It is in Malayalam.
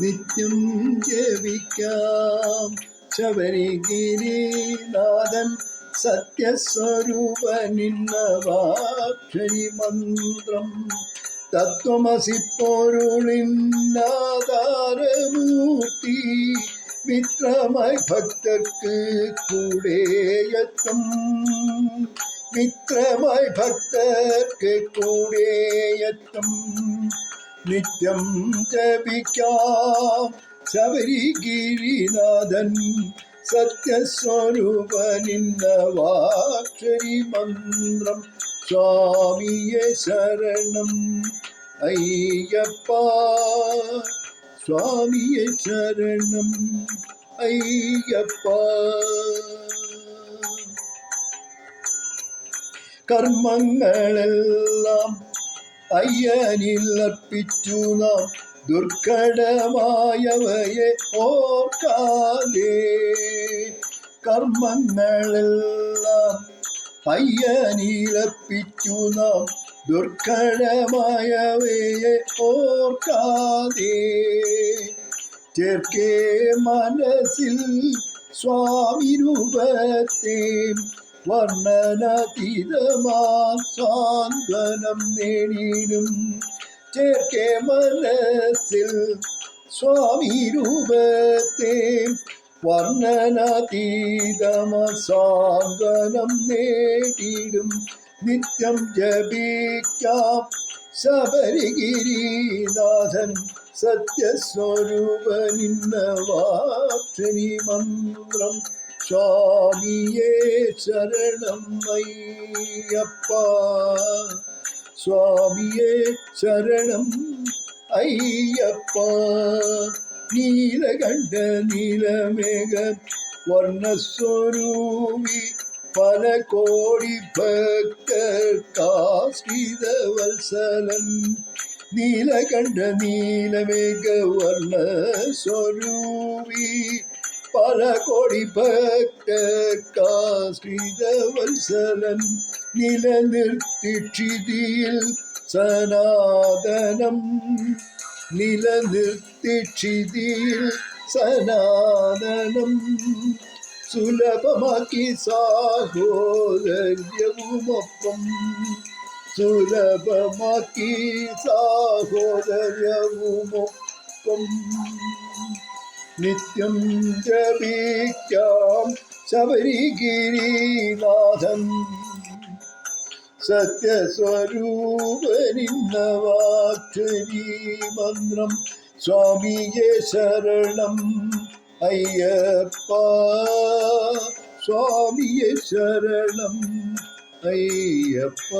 നിത്യം ജപിക്കാം. ശബരിഗിരിനാഥൻ സത്യസ്വരൂപനിന്നവാക്ഷരി മന്ത്രം തത്വമസി പൊരുളിന്നാധാരമൂർത്തി മിത്രമായി ഭക്തർക്ക് കൂടെയെത്തും മിത്രമായി ഭക്തർക്ക് കൂടെയെത്തും നിത്യം ജപിക്കാം ശബരിഗിരിനാഥൻ സത്യസ്വരൂപനിന്നവാക്ഷരി മന്ത്രം സ്വാമിയെ ശരണം അയ്യപ്പ സ്വാമിയെ ശരണം അയ്യപ്പ കർമ്മങ്ങളെല്ലാം അയ്യനിൽ അർപ്പിച്ചു നാം ദുർഘടമായവയെ ഓർക്കാതെ. കർമ്മങ്ങളെല്ലാം അയ്യനിലപ്പിച്ചു നാം ദുർഘടമായവയെ ഓർക്കാതെ. ചേർക്കേ മനസ്സിൽ സ്വാമി രൂപത്തെ വർണനാതീതമാ സാന്ത്വനം നേടിയിടും. ചേർക്കേ മനസ്സിൽ സ്വാമി രൂപത്തെ വർണനാതീതമ സാന്ത്വനം നേടിയിടും. നിത്യം ജപിക്കാം ശബരിഗിരിനാഥൻ സത്യസ്വരൂപനിന്നവാക്ഷണി മന്ത്രം സ്വാമിയേ ശരണം சுவாமியே சரணம் ஐயப்பா சுவாமியே சரணம் ஐயப்பா. நீலகண்ட நீலமேக வர்ணஸ்வரூபி பல கோடி பக்தர் காஸ்ரீதவல்சலன் நீலகண்ட நீலமேக வர்ணஸ்வரூபி பல கோடி பக்த ஸ்ரீதவல்சலன் நிலநிறுத்தியில் சனாதனம். நிலநிறுத்தியில் சனாதனம். சுலபமாக்கி சாகோதரியவுமப்பம். சுலபமாக்கி சாகோதரியவுமொப்பம். നിത്യം ജപിക്കാം ശബരിഗിരിനാഥൻ. സത്യസ്വരൂപരിന്നവാക്ഷരി മന്ത്രം സ്വാമിയെ ശരണം. അയ്യപ്പ സ്വാമിയെ ശരണം. അയ്യപ്പ.